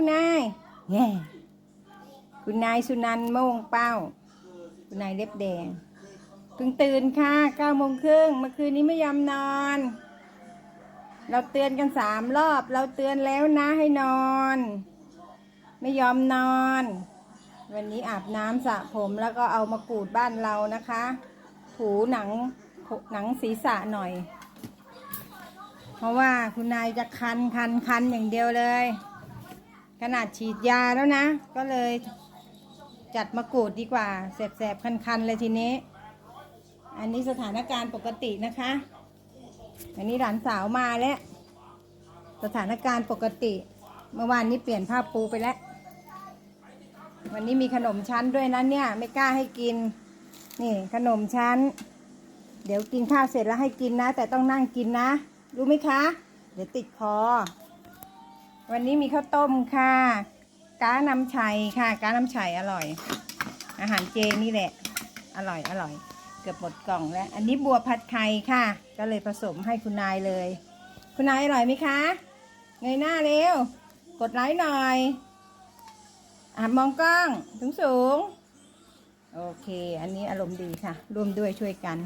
คุณนายแง่คุณนายสุนันท์โมงเป้า คุณนายเล็บแดงเพิ่งตื่นค่ะเก้าโมงครึ่งเมื่อคืนนี้ไม่ยอมนอน เราเตือนกันสามรอบ เราเตือนแล้วนะให้นอน ไม่ยอมนอน วันนี้อาบน้ำสระผมแล้วก็เอามากรูดบ้านเรานะคะ ถูหนังหนังศีรษะหน่อย เพราะว่าคุณนายจะคันคันคันอย่างเดียวเลย ขนาดฉีดยาแล้วนะ ก็เลยจัดมากรูดดีกว่าแสบๆ คันๆ เลยทีนี้ อันนี้สถานการณ์ปกตินะคะ อันนี้หลานสาวมาแล้ว สถานการณ์ปกติ เมื่อวานนี้เปลี่ยนผ้าปูไปแล้ว วันนี้มีขนมชั้นด้วยนะเนี่ย ไม่กล้าให้กิน นี่ขนมชั้น เดี๋ยวกินข้าวเสร็จแล้วให้กินนะ แต่ต้องนั่งกินนะ รู้ไหมคะ เดี๋ยวติดคอ วันนี้มีข้าวต้มค่ะก้าน้ำชัยค่ะก้าน้ำชัยอร่อย อาหารเจนี่แหละ อร่อยอร่อย เกือบหมดกล่องแล้ว อันนี้บัวผัดไข่ค่ะ ก็เลยผสมให้คุณนายเลย คุณนายอร่อยไหมคะเงยหน้าเร็ว กดไลค์หน่อยอะมองกล้องสูงสูงโอเค อันนี้อารมณ์ดีค่ะ ร่วมด้วยช่วยกัน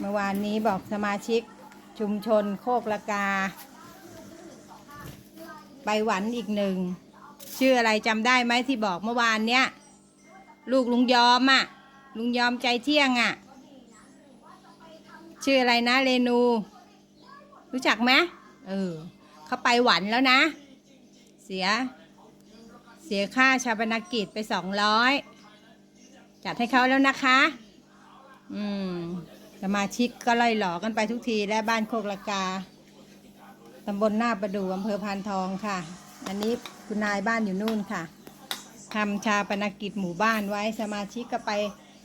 เมื่อวานนี้บอกสมาชิกชุมชนโคกละกา ไปหวันอีกหนึ่ง ชื่ออะไรจำได้ไหมที่บอกเมื่อวานเนี้ย ลูกลุงยอมอะ่ะ ลุงยอมใจเที่ยงอะ่ะ ชื่ออะไรนะเรนู รู้จักไหมเออเขาไปหวันแล้วนะ เสีย เสียค่าชาปนกิจไปสองร้อยจัดให้เขาแล้วนะคะ อืมสมาชิกก็ล่ยหลอกันไปทุกทีและบ้านโคกละกา ตำบลหน้าประดูอำเภอพานทองค่ะ อันนี้คุณนายบ้านอยู่นู่นค่ะทำชาปนกิจหมู่บ้านไว้สมาชิกก็ไป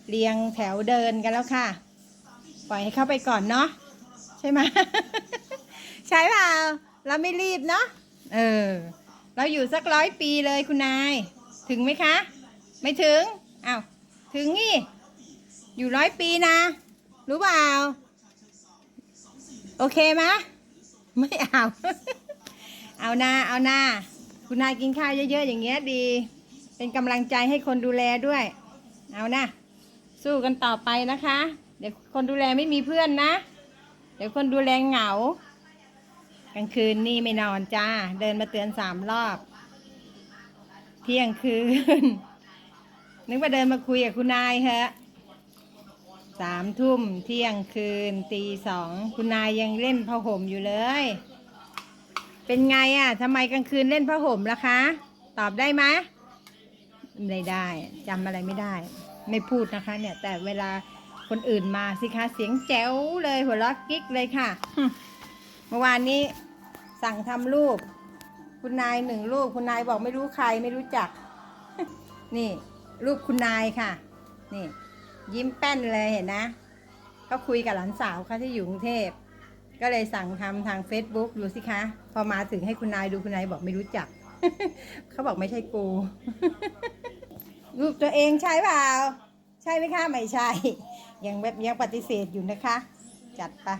เรียงแถวเดินกันแล้วค่ะ ปล่อยให้เข้าไปก่อนเนาะใช่ไหมใช่เปล่าเราไม่รีบเนาะเออ เราอยู่สักร้อยปีเลยคุณนาย ถึงไหมคะ ไม่ถึงอ้าวถึงนี่ อยู่ร้อยปีนะ รู้เปล่า โอเคไหม ไม่เอา เอาหน้าเอาหน้า คุณนายกินข้าวเยอะๆอย่างเงี้ยดี เป็นกำลังใจให้คนดูแลด้วย เอานะสู้กันต่อไปนะคะ เดี๋ยวคนดูแลไม่มีเพื่อนนะ เดี๋ยวคนดูแลเหงากลางคืนนี่ไม่นอนจ้า เดินมาเตือนสามรอบ เที่ยงคืน นึกว่าเดินมาคุยกับคุณนายฮะ สามทุ่มเที่ยงคืนตีสองคุณนายยังเล่นผ้าห่มอยู่เลย เป็นไงอะทำไมกลางคืนเล่นผ้าห่มล่ะคะ ตอบได้ไหมไม่ได้จำอะไรไม่ได้ ไม่พูดนะคะเนี่ย แต่เวลาคนอื่นมาสิคะเสียงแจ๋วเลยหัวเราะกิ๊กเลยค่ะเมื่อวานนี้สั่งทำรูป คุณนายหนึ่งรูป คุณนายบอกไม่รู้ใครไม่รู้จัก นี่ รูปคุณนายค่ะ นี่ ยิ้มแป้นเลยเห็นนะก็คุยกับหลานสาวเขาที่อยู่กรุงเทพ ก็เลยสั่งทำทาง Facebook ดูสิคะ พอมาถึงให้คุณนายดูคุณนายบอกไม่รู้จัก เขาบอกไม่ใช่กู รูปตัวเองใช่เปล่า ใช่ไหมคะ ไม่ใช่ ยังแบบยังปฏิเสธอยู่นะคะ จัดไปะ